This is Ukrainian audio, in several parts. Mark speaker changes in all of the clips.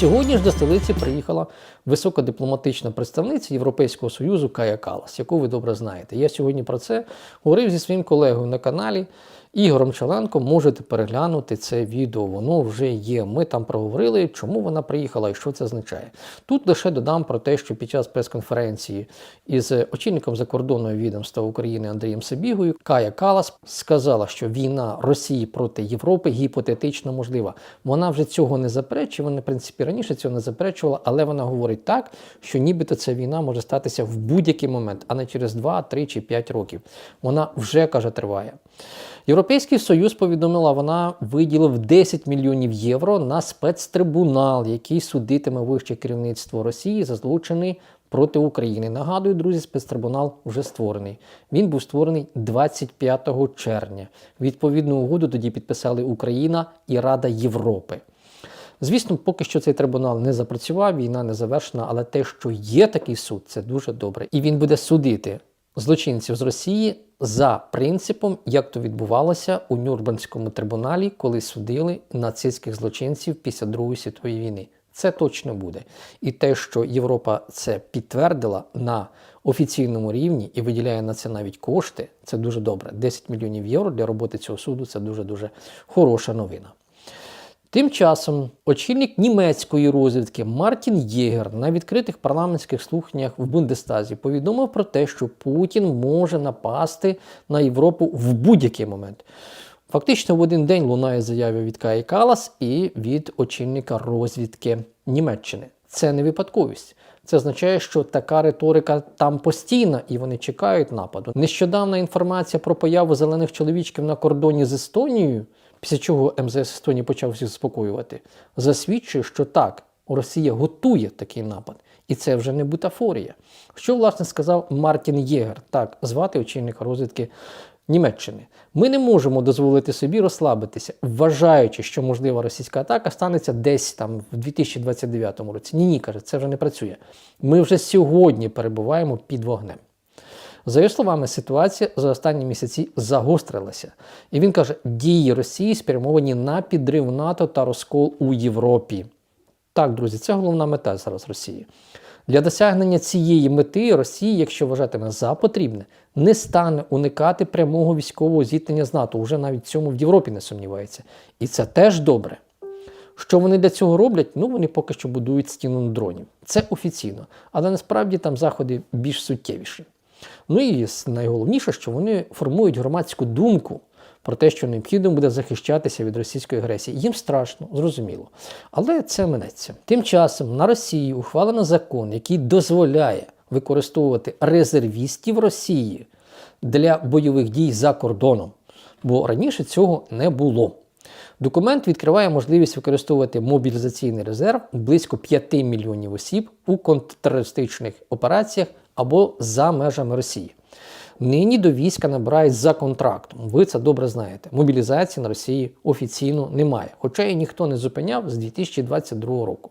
Speaker 1: Сьогодні ж до столиці приїхала високодипломатична представниця Європейського Союзу Кая Калас, яку ви добре знаєте. Я сьогодні про це говорив зі своїм колегою на каналі Ігорем Чаленко. Можете переглянути це відео, воно вже є. Ми там проговорили, чому вона приїхала і що це означає. Тут лише додам про те, що під час прес-конференції із очільником закордонного відомства України Андрієм Сабігою Кая Калас сказала, що війна Росії проти Європи гіпотетично можлива. Вона вже цього не заперечує, вона, в принципі, раніше цього не заперечувала, але вона говорить так, що нібито ця війна може статися в будь-який момент, а не через 2, 3 чи 5 років. Вона вже каже триває. Європейський Союз повідомила, вона виділив 10 мільйонів євро на спецтрибунал, який судитиме вище керівництво Росії за злочини проти України. Нагадую, друзі, спецтрибунал вже створений. Він був створений 25 червня. Відповідну угоду тоді підписали Україна і Рада Європи. Звісно, поки що цей трибунал не запрацював, війна не завершена, але те, що є такий суд, це дуже добре. І він буде судити злочинців з Росії за принципом, як то відбувалося у Нюрнберзькому трибуналі, коли судили нацистських злочинців після Другої світової війни. Це точно буде. І те, що Європа це підтвердила на офіційному рівні і виділяє на це навіть кошти, це дуже добре. 10 мільйонів євро для роботи цього суду це дуже дуже хороша новина. Тим часом очільник німецької розвідки Мартін Єгер на відкритих парламентських слуханнях в Бундестазі повідомив про те, що Путін може напасти на Європу в будь-який момент. Фактично в один день лунає заява від Каї Калас і від очільника розвідки Німеччини. Це не випадковість. Це означає, що така риторика там постійна і вони чекають нападу. Нещодавна інформація про появу зелених чоловічків на кордоні з Естонією, після чого МЗС Естонії почав всіх заспокоювати, засвідчує, що так, Росія готує такий напад. І це вже не бутафорія. Що, власне, сказав Мартін Єгер, так звати очільника розвідки Німеччини. Ми не можемо дозволити собі розслабитися, вважаючи, що можлива російська атака станеться десь там в 2029 році. Ні, ні, каже, це вже не працює. Ми вже сьогодні перебуваємо під вогнем. За його словами, ситуація за останні місяці загострилася. І він каже, дії Росії спрямовані на підрив НАТО та розкол у Європі. Так, друзі, це головна мета зараз Росії. Для досягнення цієї мети Росія, якщо вважатиме за потрібне, не стане уникати прямого військового зіткнення з НАТО. Уже навіть в цьому в Європі не сумнівається. І це теж добре. Що вони для цього роблять? Ну вони поки що будують стіну дронів. Це офіційно, але насправді там заходи більш суттєвіші. Ну і найголовніше, що вони формують громадську думку про те, що необхідно буде захищатися від російської агресії. Їм страшно, зрозуміло. Але це минеться. Тим часом на Росії ухвалено закон, який дозволяє використовувати резервістів Росії для бойових дій за кордоном. Бо раніше цього не було. Документ відкриває можливість використовувати мобілізаційний резерв близько 5 мільйонів осіб у контртерористичних операціях або за межами Росії. Нині до війська набирають за контрактом. Ви це добре знаєте. Мобілізації на Росії офіційно немає, хоча і ніхто не зупиняв з 2022 року.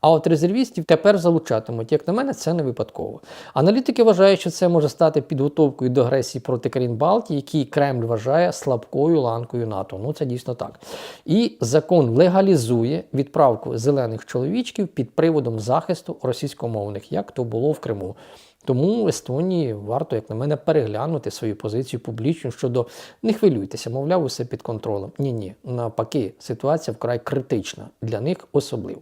Speaker 1: А от резервістів тепер залучатимуть. Як на мене, це не випадково. Аналітики вважають, що це може стати підготовкою до агресії проти країн Балтії, які Кремль вважає слабкою ланкою НАТО. Ну це дійсно так. І закон легалізує відправку зелених чоловічків під приводом захисту російськомовних, як то було в Криму. Тому Естонії варто, як на мене, переглянути свою позицію публічно щодо не хвилюйтеся, мовляв, усе під контролем. Ні, ні, навпаки, ситуація вкрай критична для них особливо.